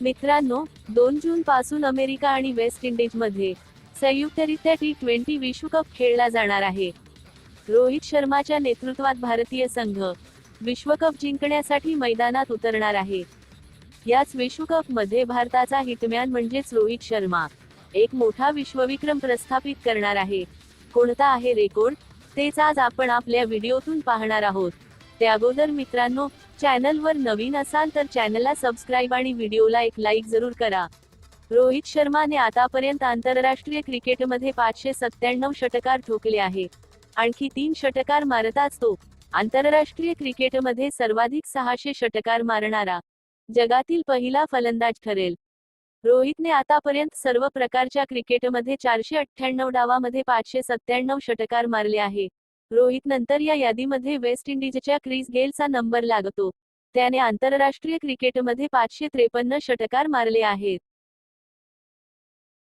मित्रांनो दोन जून पासून अमेरिका आणि वेस्ट इंडिजमध्ये संयुक्तरित्या टी ट्वेंटी विश्वकप खेळला जाणार आहे. रोहित शर्माच्या नेतृत्वात भारतीय संघ विश्वकप जिंकण्यासाठी मैदानात उतरणार आहे. याच विश्वकपमध्ये भारताचा हिटमॅन म्हणजेच रोहित शर्मा एक मोठा विश्वविक्रम प्रस्थापित करणार आहे. कोणता आहे रेकॉर्ड? तेच आज आपण आपल्या व्हिडिओतून पाहणार आहोत. त्या अगोदर मित्रांनो चॅनलवर नवीन असाल तर चॅनलला सबस्क्राईब आणि व्हिडिओला एक लाईक जरूर करा. रोहित शर्माने आतापर्यंत आंतरराष्ट्रीय क्रिकेटमध्ये पाचशे सत्त्याण्णव षटकार ठोकले आहे. आणखी तीन षटकार मारताच तो आंतरराष्ट्रीय क्रिकेटमध्ये सर्वाधिक सहाशे षटकार मारणारा. जगातील पहिला फलंदाज ठरेल. रोहितने आतापर्यंत सर्व प्रकारच्या क्रिकेटमध्ये चारशे अठ्ठ्याण्णव डावामध्ये पाचशे सत्त्याण्णव षटकार मारले आहे. रोहित नंतर या यादीमध्ये वेस्ट इंडिजच्या क्रिस गेलचा नंबर लागतो. त्याने आंतरराष्ट्रीय क्रिकेटमध्ये पाचशे त्रेपन्न षटकार मारले आहेत.